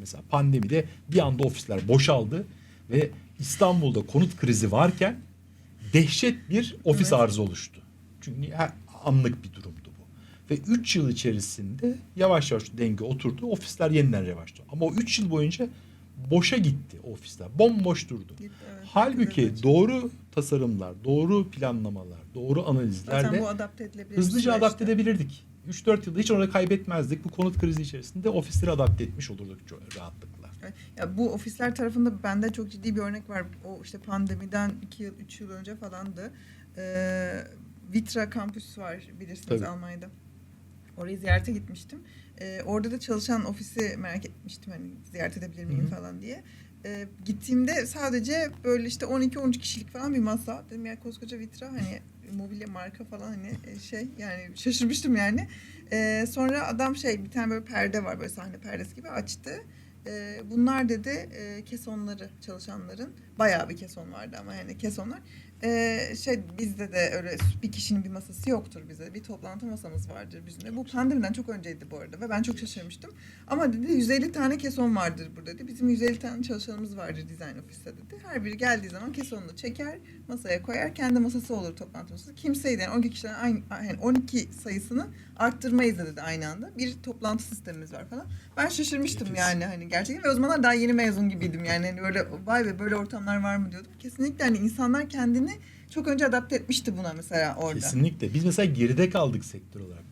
mesela pandemide bir anda ofisler boşaldı ve İstanbul'da konut krizi varken dehşet bir ofis Evet. arzı oluştu. Çünkü her anlık bir durumdu bu. Ve 3 yıl içerisinde yavaş yavaş denge oturdu. Ofisler yeniden revaçtı. Ama o 3 yıl boyunca boşa gitti ofisler. Bomboş durdu. Gitti, evet. Halbuki Evet. doğru tasarımlar, doğru planlamalar, doğru analizlerle hızlıca süreçti. adapte edebilirdik. 3-4 yılda hiç orada kaybetmezdik. Bu konut krizi içerisinde ofisleri adapte etmiş olurduk rahatlıkla. Ya bu ofisler tarafında bende çok ciddi bir örnek var. O işte pandemiden 2 yıl 3 yıl önce falandı. Ee, Vitra kampüs var bilirsiniz Tabii. Almanya'da. Orayı ziyarete gitmiştim. Ee, orada da çalışan ofisi merak etmiştim hani ziyaret edebilir miyim Hı hı. falan diye. Ee, gittiğimde sadece böyle işte 12-13 kişilik falan bir masa. Dedim ya koskoca Vitra hani mobilya marka falan hani e, şey yani şaşırmıştım yani. Ee, sonra adam şey bir tane böyle perde var böyle sahne perdesi gibi açtı. Ee, bunlar dedi e, kesonları çalışanların bayağı bir keson vardı ama yani kesonlar. Ee, şey bizde de öyle bir kişinin bir masası yoktur bize. Bir toplantı masamız vardır bizim de. Bu pandemiden çok önceydi bu arada ve ben çok şaşırmıştım. Ama dedi 150 tane keson vardır burada dedi. Bizim 150 tane çalışanımız vardır dizayn ofiste dedi. Her biri geldiği zaman kesonunu çeker, masaya koyar. Kendi masası olur toplantı masası. Kimseyi de yani 12 kişiden aynı yani 12 sayısını arttırmayız dedi aynı anda. Bir toplantı sistemimiz var falan. Ben şaşırmıştım yani hani gerçekten ve o zamanlar daha yeni mezun gibiydim yani hani böyle vay be böyle ortamlar var mı diyordum. Kesinlikle hani insanlar çok önce adapte etmişti buna mesela orada. Kesinlikle. Biz mesela geride kaldık sektör olarak.